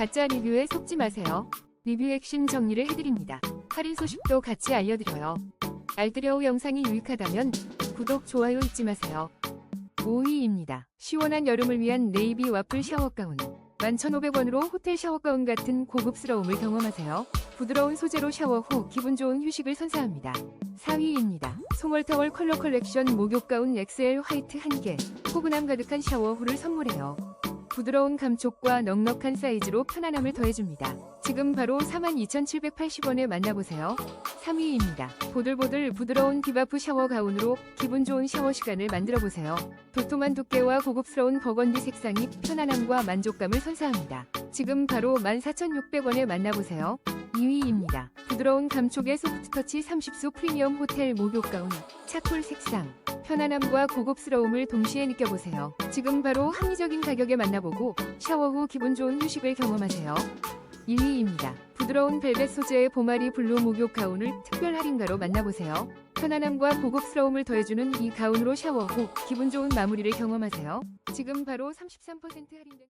가짜 리뷰에 속지 마세요. 리뷰 핵심 정리를 해드립니다. 할인 소식도 같이 알려드려요. 알뜰여우 영상이 유익하다면 구독, 좋아요 잊지 마세요. 5위입니다. 시원한 여름을 위한 네이비 와플 샤워 가운. 11,500원으로 호텔 샤워 가운 같은 고급스러움을 경험하세요. 부드러운 소재로 샤워 후 기분 좋은 휴식을 선사합니다. 4위입니다. 송월타월 컬러 컬렉션 목욕 가운 XL 화이트 1개. 포근함 가득한 샤워 후를 선물해요. 부드러운 감촉과 넉넉한 사이즈로 편안함을 더해줍니다. 지금 바로 42,780원에 만나보세요. 3위입니다. 보들보들 부드러운 비바프 샤워 가운으로 기분 좋은 샤워 시간을 만들어보세요. 도톰한 두께와 고급스러운 버건디 색상이 편안함과 만족감을 선사합니다. 지금 바로 14,600원에 만나보세요. 2위입니다. 부드러운 감촉의 소프트터치 30수 프리미엄 호텔 목욕 가운 차콜 색상 편안함과 고급스러움을 동시에 느껴보세요. 지금 바로 합리적인 가격에 만나보고 샤워 후 기분 좋은 휴식을 경험하세요. 1위입니다. 부드러운 벨벳 소재의 보마리 블루 목욕 가운을 특별 할인가로 만나보세요. 편안함과 고급스러움을 더해주는 이 가운으로 샤워 후 기분 좋은 마무리를 경험하세요. 지금 바로 33% 할인된